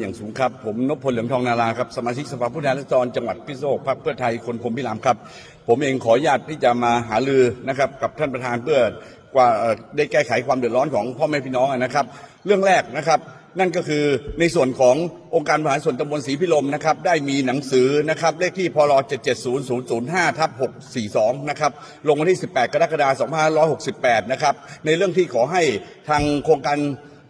อย่างสูงครับ ผมนพพลเหลืองทองนาราครับ สมาชิกสภาผู้แทนราษฎรจังหวัดพิษณุโลกพรรคเพื่อไทยคนพรมพิรามครับ ผมเองขออนุญาตที่จะมาหารือนะครับกับท่านประธานเพื่อกว่าเอ่อได้แก้ไขความเดือดร้อนของพ่อแม่พี่น้องนะครับ เรื่องแรกนะครับ นั่นก็คือในส่วนขององค์การบริหารส่วนตำบลศรีพิรมนะครับได้มีหนังสือนะครับเลขที่พร770005ทับ642นะครับลงวันที่ 18 กรกฎาคม2568นะครับในเรื่องที่ขอให้ทางโครงการ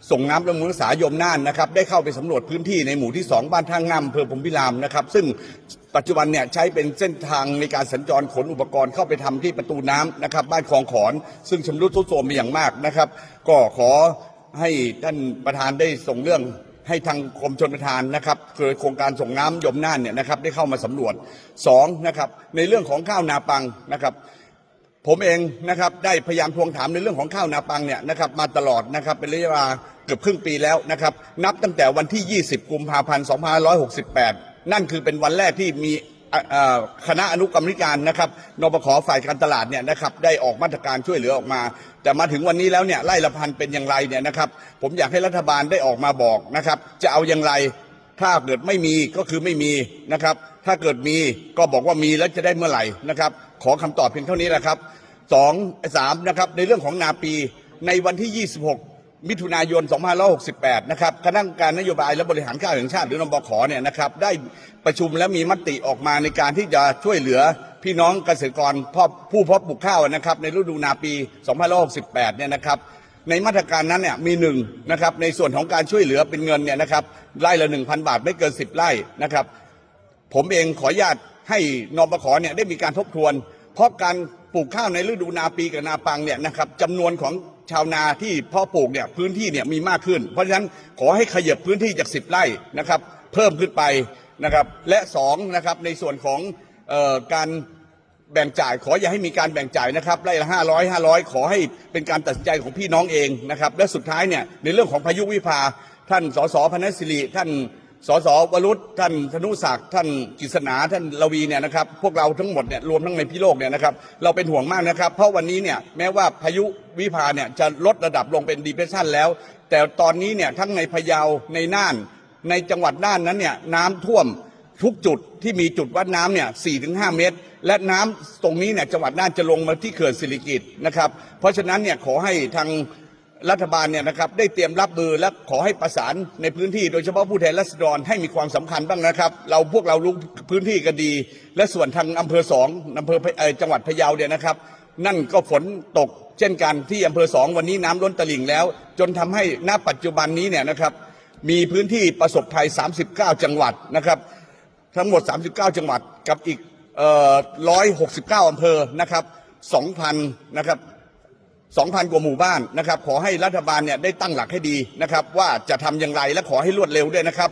ส่งน้ำและมือรักษายมน่านนะครับได้เข้าไปสำรวจพื้นที่ในหมู่ที่ 2 บ้านท่างามอำเภอพรมพิรามนะครับซึ่งปัจจุบันเนี่ยใช้เป็นเส้นทางในการสัญจรขนอุปกรณ์เข้าไปทำที่ประตูน้ำนะครับบ้านคลองขอน ซึ่งชำรุดทรุดโทรมไปอย่างมากนะครับ ก็ขอให้ท่านประธานได้ส่งเรื่องให้ทางกรมชนประทานนะครับคือโครงการส่งน้ำยมน่านเนี่ยนะครับได้เข้ามาสำรวจสองนะครับในเรื่องของข้าวนาปังนะครับ ผมเองนะครับได้พยายามทวงถามในเรื่องของข้าวนาปังเนี่ยนะครับมาตลอดนะครับเป็นระยะเวลา กือบครึ่งปีแล้วนะครับนับตั้งแต่วันที่ 20 กุมภาพันธ์ 2568 นั่นคือเป็นวันแรกที่มีคณะอนุกรรมการนะครับนปขฝ่ายการตลาดเนี่ยนะครับได้ออกมาตรการช่วยเหลือออกมา แต่มาถึงวันนี้แล้วเนี่ยไล่ละพันเป็นอย่างไรเนี่ยนะครับผมอยากให้รัฐบาลได้ออกมาบอกนะครับจะเอาอย่างไรถ้าเกิดไม่มีก็คือไม่มีนะครับ ถ้าเกิดมีก็บอกว่ามีแล้วจะได้เมื่อไหร่นะครับ ขอคำตอบเพียงเท่านี้แหละครับสองสามนะครับในเรื่องของนาปีในวันที่ 26 มิถุนายน 2568 นะครับ คณะกรรมการนโยบายและบริหารข้าวแห่งชาติหรือนบขเนี่ยนะครับ ได้ประชุมและมีมติออกมาในการที่จะช่วยเหลือพี่น้องเกษตรกรผู้เพาะปลูกข้าวนะครับ ในฤดูนาปี 2568 เนี่ยนะครับ ในมาตรการนั้นเนี่ยมีหนึ่งนะครับ ในส่วนของการช่วยเหลือเป็นเงินเนี่ยนะครับ ไร่ละหนึ่งพันบาทไม่เกินสิบไร่นะครับ ผมเองขออนุญาตให้นปขเนี่ยได้มีการทบทวน เพราะการปลูกข้าวในฤดูนาปีกับนาปังเนี่ยนะครับจำนวนของ ชาวนาที่เพาะปลูกเนี่ยพื้นที่เนี่ยมีมากขึ้น เพราะฉะนั้นขอให้ขยับพื้นที่จาก 10 ไร่นะครับ เพิ่มขึ้นไปนะครับ และสองนะครับในส่วนของออการแบ่งจ่าย ขออย่าให้มีการแบ่งจ่ายนะครับไร่ละห้าร้อยห้าร้อยขอให้เป็นการตัดสินใจของพี่น้องเองนะครับ และสุดท้ายเนี่ยในเรื่องของพายุวิภาท่านสสพนศิริท่าน สสวรุษท่านธนุศักดิ์ท่านกิษณาท่านลวีเนี่ยนะครับพวกเราทั้งหมดเนี่ยรวมทั้งในพี่โลกเนี่ยนะครับเราเป็นห่วงมากนะครับ เพราะวันนี้เนี่ยแม้ว่าพายุวิภาเนี่ยจะลดระดับลงเป็นดีเพรสชันแล้ว แต่ตอนนี้เนี่ยทั้งในพะเยาในน่าน ในจังหวัดน่านนั้นเนี่ยน้ำท่วมทุกจุดที่มีจุดวัดน้ำเนี่ย 4-5 เมตร และน้ำตรงนี้เนี่ยจังหวัดน่านจะลงมาที่เขื่อนสิริกิตนะครับ เพราะฉะนั้นเนี่ยขอให้ทาง รัฐบาลเนี่ยนะครับได้เตรียมรับมือและขอให้ประสานในพื้นที่โดยเฉพาะผู้แทนราษฎรให้มีความสำคัญบ้างนะครับ เราพวกเรารู้พื้นที่กันดี และส่วนทางอำเภอสองอำเภอจังหวัดพะเยาเนี่ยนะครับ นั่นก็ฝนตกเช่นกันที่อำเภอสองวันนี้น้ำล้นตลิ่งแล้ว จนทำให้ณปัจจุบันนี้เนี่ยนะครับ มีพื้นที่ประสบภัย 39 จังหวัดนะครับ ทั้งหมด 39 จังหวัดกับอีกเอ่อ169อำเภอนะครับ2,000นะครับ 2,000 กว่าหมู่บ้านนะครับ ขอให้รัฐบาลเนี่ยได้ตั้งหลักให้ดีนะครับ ว่าจะทำอย่างไรและขอให้รวดเร็วด้วยนะครับ